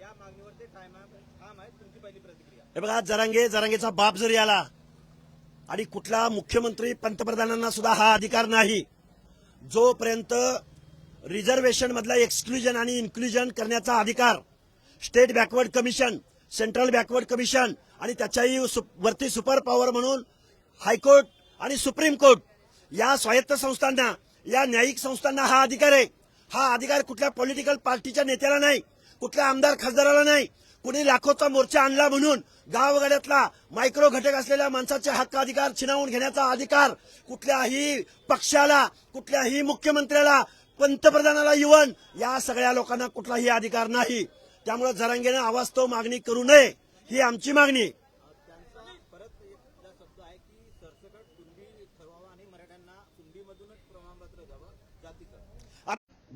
या मागणीवर ते ठाम आहे तुमची पहिली प्रतिक्रिया. हे बघा जरांगे जरांगेचा बाप जरी आला आणि कुठला मुख्यमंत्री पंतप्रधानांना सुद्धा हा अधिकार नाही जोपर्यंत रिझर्वेशन मधला एक्सक्लुजन आणि इन्क्लुजन करण्याचा अधिकार state backward commission central backward commission आणि त्याच्याही सु- वरती सुपर पॉवर म्हणून हायकोर्ट आणि सुप्रीम कोर्ट या स्वायत्त संस्थांना या न्यायिक संस्थांना हा अधिकार आहे. हा अधिकार कुठल्या पॉलिटिकल पार्टीच्या नेत्याला नाही कुठल्या आमदार खासदाराला नाही. कुणी लाखोचा मोर्चा आणला म्हणून गावगाड्यातला मायक्रो घटक असलेल्या माणसाचे हक्क अधिकार छिनावून घेण्याचा अधिकार कुठल्याही पक्षाला कुठल्याही मुख्यमंत्र्याला पंतप्रधानाला युवन या सगळ्या लोकांना कुठलाही अधिकार नाही. त्यामुळे जरांगेनं आवाज तो मागणी करू नये ही आमची मागणी.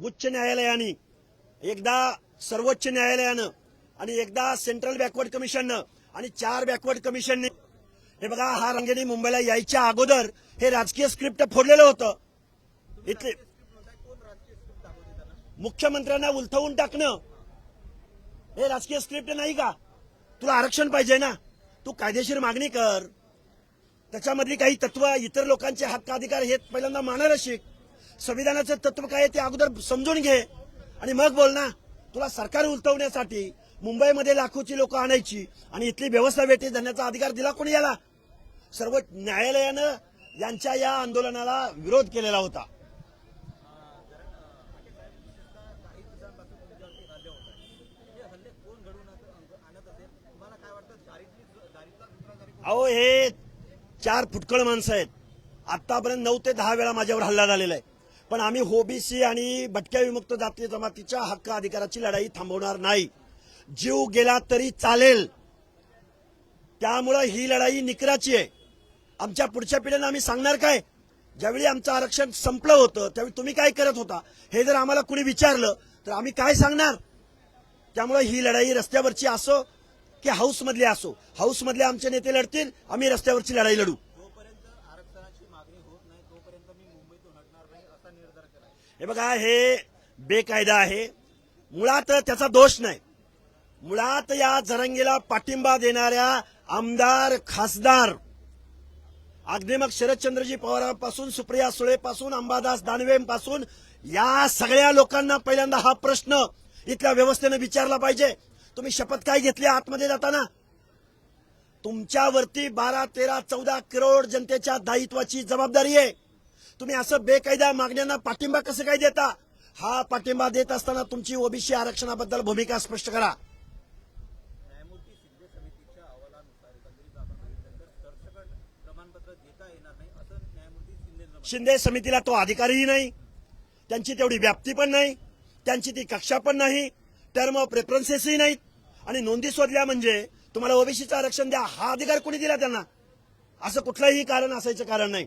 उच्च न्यायालयाने एकदा सर्वोच्च न्यायालयानं आणि एकदा सेंट्रल बॅकवर्ड कमिशननं आणि चार बॅकवर्ड कमिशनने हे बघा हा रंगेने मुंबईला यायच्या अगोदर हे राजकीय स्क्रिप्ट फोडलेलं होतं. इथले मुख्यमंत्र्यांना उलथवून टाकणं हे राजकीय स्क्रिप्ट नाही का? तुला आरक्षण पाहिजे ना? तू कायदेशीर मागणी कर. त्याच्यामधली काही तत्व इतर लोकांचे हक्क अधिकार हे पहिल्यांदा मानायला शिक संविधानाचं तत्व काय आहे ते अगोदर समजून घे. आणि मग बोल ना. तुला सरकार उलटवण्यासाठी मुंबईमध्ये लाखोची लोक आणायची आणि इथली व्यवस्था वेटी धरण्याचा अधिकार दिला कोणी याला? सर्व न्यायालयानं यांच्या या आंदोलनाला विरोध केलेला होता. अहो हे चार फुटकळ माणसं आहेत. आतापर्यंत नऊ ते दहा वेळा माझ्यावर हल्ला झालेला आहे. पण आम्ही ओबीसी आणि भटक्या विमुक्त जाती जमातीच्या हक्क अधिकाराची लढाई थांबवणार नाही. जीव गेला तरी चालेल. त्यामुळं ही लढाई निकराची आहे. आमच्या पुढच्या पिढ्यांना आम्ही सांगणार काय? ज्यावेळी आमचं आरक्षण संपलं होतं त्यावेळी तुम्ही काय करत होता? हे जर आम्हाला कुणी विचारलं तर आम्ही काय सांगणार? त्यामुळे ही लढाई रस्त्यावरची असो की हाऊसमधली असो. हाऊसमधले आमचे नेते लढतील आम्ही रस्त्यावरची लढाई लढू जोपर्यंत आरक्षणाची मागणी होत नाही तोपर्यंत मी मुंबईतून हटणार नाही असा निर्धार केला हे बघा हे बेकायदा आहे. मुळात त्याचा दोष नाही. मुळात या जरंगीला पाठिंबा देणाऱ्या आमदार खासदार अगदी मग शरदचंद्रजी पवारांपासून सुप्रिया सुळेपासून अंबादास दानवेंपासून या सगळ्या लोकांना पहिल्यांदा हा प्रश्न इथल्या व्यवस्थेनं विचारला पाहिजे. तुम्ही शपथ काय घेतली आतमध्ये जाताना? तुमच्यावरती बारा तेरा चौदा करोड जनतेच्या दायित्वाची जबाबदारी आहे. तुम्ही असं बेकायदा मागण्यांना पाठिंबा कसं काय देता? हा पाठिंबा देत असताना तुमची ओबीसी आरक्षणाबद्दल भूमिका स्पष्ट करा. शिंदे समितीला तो अधिकारही नाही त्यांची तेवढी व्याप्ती पण नाही त्यांची ती कक्षा पण नाही टर्म ऑफ रेफरन्सेसही नाहीत. आणि नोंदी शोधल्या म्हणजे तुम्हाला ओबीसीचं आरक्षण द्या हा अधिकार कोणी दिला त्यांना? असं कुठलंही कारण असायचं कारण नाही.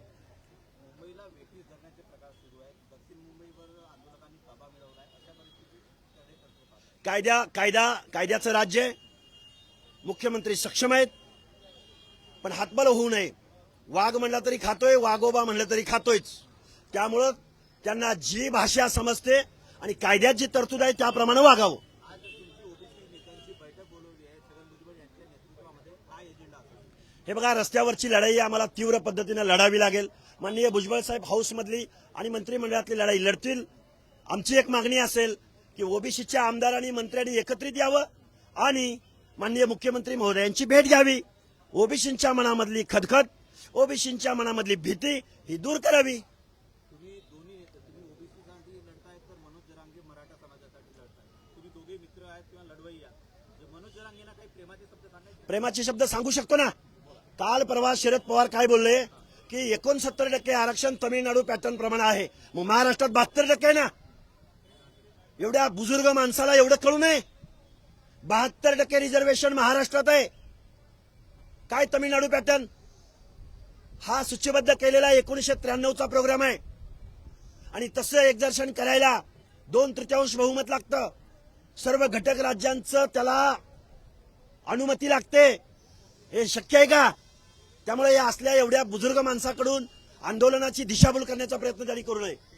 कायद्या कायदा कायद्याचं राज्य आहे. मुख्यमंत्री सक्षम आहेत. पण हातबल होऊ नये. वाघ म्हणला तरी खातोय वाघोबा म्हणलं तरी खातोयच. त्यामुळं त्यांना जी भाषा समजते आणि कायद्यात जी तरतूद आहे त्याप्रमाणे वागावं. हे बघा रस्त्यावरची लढाई आम्हाला तीव्र पद्धतीनं लढावी लागेल. माननीय भुजबळ साहेब हाऊसमधली आणि मंत्रिमंडळातली लढाई लढतील. आमची एक मागणी असेल की ओबीसीच्या आमदार आणि मंत्र्यांनी एकत्रित यावं आणि माननीय मुख्यमंत्री महोदयांची भेट घ्यावी. ओबीसींच्या मनामधली खदखद ओबीसींच्या मनामधली भीती ही दूर करावी. प्रेमाचे शब्द सांगू शकतो ना? काल परवा शरद पवार काय बोलले? की एकोणसत्तर टक्के आरक्षण तमिळनाडू पॅटर्न प्रमाणे आहे. मग महाराष्ट्रात बहात्तर टक्के ना? एवढ्या बुजुर्ग माणसाला एवढं कळू नये. बहात्तर टक्के रिझर्वेशन महाराष्ट्रात आहे. काय तमिळनाडू पॅटर्न हा सूचीबद्ध केलेला एकोणीशे त्र्याण्णवचा प्रोग्राम आहे. आणि तसं एक्झर्शन करायला दोन तृतीयांश बहुमत लागतं. सर्व घटक राज्यांचं त्याला अनुमती लागते. हे शक्य आहे का? त्यामुळे या असल्या एवढ्या बुजुर्ग माणसाकडून आंदोलनाची दिशाभूल करण्याचा प्रयत्न त्यांनी करू नये.